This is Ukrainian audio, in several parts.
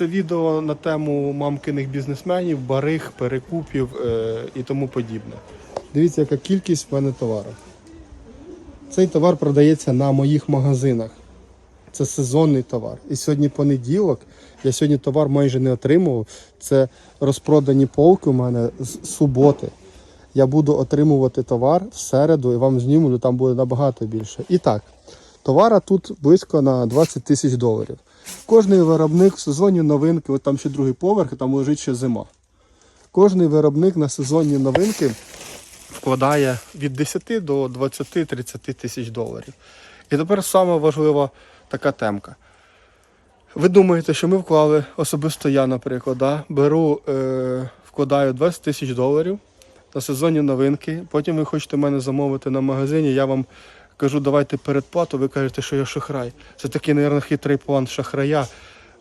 Це відео на тему мамкиних бізнесменів, бариг, перекупів е, і тому подібне. Дивіться, яка кількість в мене товару. Цей товар продається на моїх магазинах. Це сезонний товар. І сьогодні понеділок. Я сьогодні товар майже не отримував. Це розпродані полки у мене з суботи. Я буду отримувати товар в середу і вам знімлю, там буде набагато більше. І так, товара тут близько на 20 тисяч доларів. Кожний виробник в сезонні новинки, от там ще другий поверх, і там лежить ще зима. Кожний виробник на сезонні новинки вкладає від 10 до 20-30 тисяч доларів. І тепер саме важлива така темка. Ви думаєте, що ми вклали особисто я, наприклад, да? беру, е, вкладаю 20 тисяч доларів на сезонні новинки. Потім ви хочете мене замовити на магазині, я вам кажу, давайте передплату, ви кажете, що я шахрай. Це такий, мабуть, хитрий план шахрая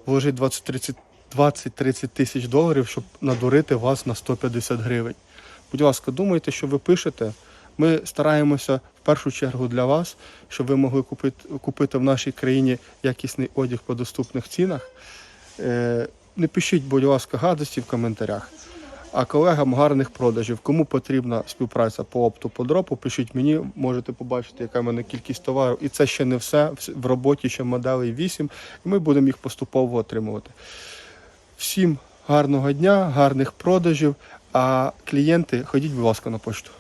вложити 20-30 20-30 тисяч доларів, щоб надурити вас на 150 гривень. Будь ласка, думайте, що ви пишете. Ми стараємося в першу чергу для вас, щоб ви могли купити, купити в нашій країні якісний одяг по доступних цінах. Е, Не пишіть, будь ласка, гадості в коментарях. А колегам гарних продажів. Кому потрібна співпраця по опту по дропу, пишіть мені, можете побачити, яка в мене кількість товару. І це ще не все. В роботі ще моделей 8, і ми будемо їх поступово отримувати. Всім гарного дня, гарних продажів. А клієнти, ходіть, будь ласка, на почту.